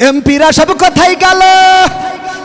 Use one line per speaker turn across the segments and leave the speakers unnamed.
এমপিরা সব কোথায় গেল?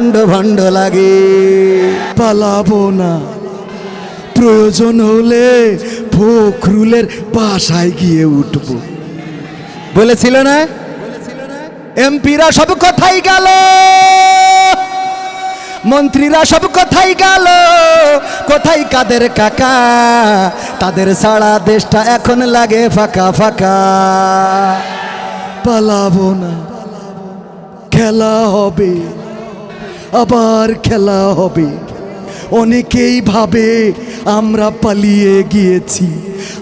ভণ্ড ভণ্ড লাগে। পালাবো না। প্রয়োজন হলে ফখরুলের বাসায় গিয়ে উঠবো। বলেছিল না? এমপিরা সব কোথায় গেল। মন্ত্রীরা সব কোথায় গেল। কোথায় কাদের কাকা? তাদের সারা দেশটা এখন লাগে ফাঁকা ফাঁকা। পালাবো না। খেলা হবে। আবার খেলা হবে। অনেকেই ভাবে আমরা পালিয়ে গিয়েছি।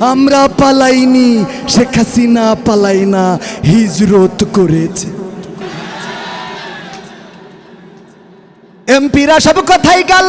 আমরা পালাইনি, শেখ হাসিনা পালাই না, হিজরত করেছে। এমপিরা সব কথাই গেল।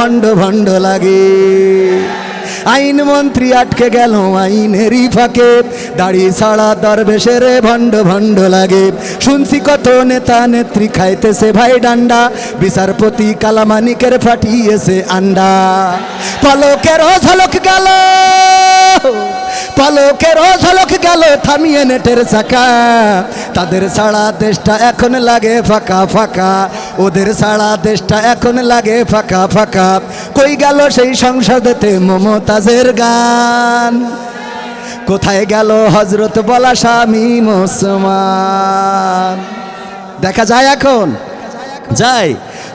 ভণ্ড ভণ্ড লাগে। আইন মন্ত্রী আটকে গেল আইনেরই ফাঁকে। দাড়ি ছাড়া দরবেশের ভণ্ড ভণ্ড লাগে। শুনছি কত নেতা নেত্রী খাইতেছে ভাই ডান্ডা। বিচারপতি কালামানিকের ফাটিয়েছে আন্ডা। পলকের ঝলক গেল। পলকের ঝলক গেল থামিয়ে নেটের চাকা। তাদের সারা দেশটা এখন লাগে ফাঁকা ফাঁকা। ওদের সারা দেশটা এখন লাগে ফাঁকা ফাঁকা। কই গেল সেই সংসদেতে মমতাজের গান? কোথায় গেল হজরত বলা স্বামী মুসলমান? দেখা যায় এখন? যায়।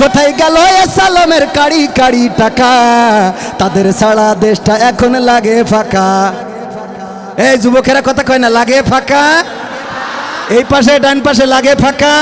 কোথায় গেল সালামের কাড়ি কাড়ি টাকা? তাদের সারা দেশটা এখন লাগে ফাঁকা। এই যুবকেরা কথা কয় না, লাগে ফাঁকা? এই পাশে, ডান পাশে লাগে ফাঁকা?